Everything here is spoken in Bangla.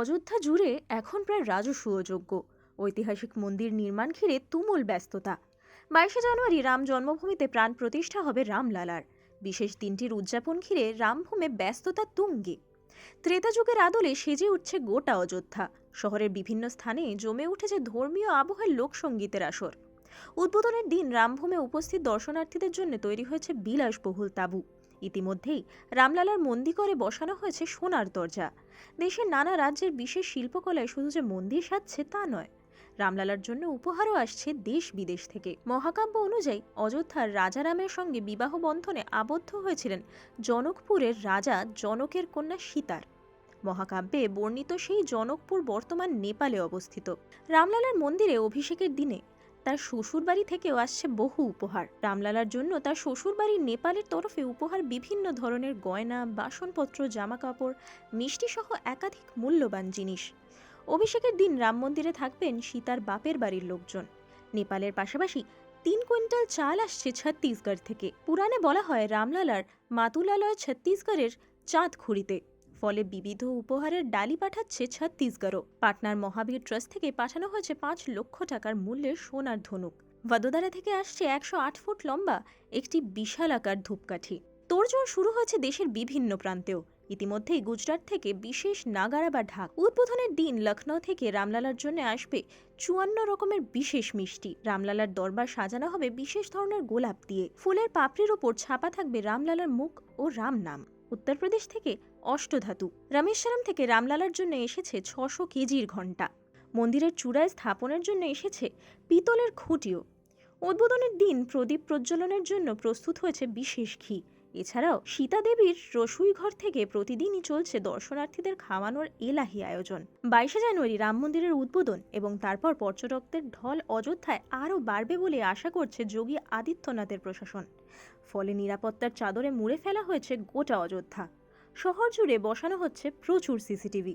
অযোধ্যা জুড়ে এখন প্রায় রাজসূয়যোগ্য ঐতিহাসিক মন্দির নির্মাণ ঘিরে তুমুল ব্যস্ততা। বাইশে জানুয়ারি রাম জন্মভূমিতে প্রাণ প্রতিষ্ঠা হবে রামলালার। বিশেষ দিনটির উদযাপন ঘিরে রামভূমে ব্যস্ততা তুঙ্গে। ত্রেতা যুগের আদলে সেজে উঠছে গোটা অযোধ্যা। শহরের বিভিন্ন স্থানে জমে উঠেছে ধর্মীয় আবহের লোকসঙ্গীতের আসর। উদ্বোধনের দিন রামভূমে উপস্থিত দর্শনার্থীদের জন্য তৈরি হয়েছে বিলাসবহুল তাঁবু। ইতিমধ্যেই রামলালার মন্দির করে বসানো হয়েছে সোনার দরজা। দেশের নানা রাজ্যের বিশেষ শিল্পকলায় শুধু যে মন্দির সাজছে তা নয়, রামলালার জন্য উপহারও আসছে দেশ বিদেশ থেকে। মহাকাব্য অনুযায়ী অযোধ্যার রাজারামের সঙ্গে বিবাহ বন্ধনে আবদ্ধ হয়েছিলেন জনকপুরের রাজা জনকের কন্যা সীতার। মহাকাব্যে বর্ণিত সেই জনকপুর বর্তমান নেপালে অবস্থিত। রামলালার মন্দিরে অভিষেকের দিনে তার শ্বশুরবাড়ি থেকেও আসছে বহু উপহার। রামলালার জন্য তার শ্বশুর শ্বশুরবাড়ির নেপালের তরফে উপহার বিভিন্ন ধরনের গয়না, বাসনপত্র, জামাকাপড় মিষ্টি সহ একাধিক মূল্যবান জিনিস। অভিষেকের দিন রাম মন্দিরে থাকবেন সীতার বাপের বাড়ির লোকজন। নেপালের পাশাপাশি তিন কুইন্টাল চাল আসছে ছত্তিশগড় থেকে। পুরাণে বলা হয় রামলালার মাতুলালয় ছত্তিশগড়ের চাঁদ খুঁড়িতে ফলে বিবিধ উপহারের ডালি পাঠাচ্ছে ছত্তিশগড়ও। পাটনার মহাবীর ট্রাস্ট থেকে পাঠানো হয়েছে পাঁচ লক্ষ টাকার মূল্যের সোনার ধনুক। ভাদোদারা থেকে আসছে একশো আট ফুট লম্বা, একটি বিশাল আকার ধূপকাঠি। তোড়জোড় শুরু হয়েছে দেশের বিভিন্ন প্রান্তেও। ইতিমধ্যেই গুজরাট থেকে বিশেষ নাগারা বা ঢাক। উদ্বোধনের দিন লখনৌ থেকে রামলালার জন্য আসবে চুয়ান্ন রকমের বিশেষ মিষ্টি। রামলালার দরবার সাজানো হবে বিশেষ ধরনের গোলাপ দিয়ে। ফুলের পাপড়ির ওপর ছাপা থাকবে রামলালার মুখ ও রাম নাম। উত্তরপ্রদেশ থেকে অষ্টধাতু। রামেশ্বরম থেকে রামলালার জন্য এসেছে ছশো কেজির ঘণ্টা। মন্দিরের চূড়ায় স্থাপনের জন্য এসেছে পিতলের খুঁটিও। উদ্বোধনের দিন প্রদীপ প্রজ্বলনের জন্য প্রস্তুত হয়েছে বিশেষ ঘি। এছাড়াও সীতা দেবীর রসুই ঘর থেকে প্রতিদিনই চলছে দর্শনার্থীদের খাওয়ানোর এলাহি আয়োজন। বাইশে জানুয়ারি রাম মন্দিরের উদ্বোধন এবং তারপর পর্যটকদের ঢল অযোধ্যায় আরও বাড়বে বলে আশা করছে যোগী আদিত্যনাথের প্রশাসন। ফলে নিরাপত্তার চাদরে মুড়ে ফেলা হয়েছে গোটা অযোধ্যা। শহর জুড়ে বসানো হচ্ছে প্রচুর সিসিটিভি।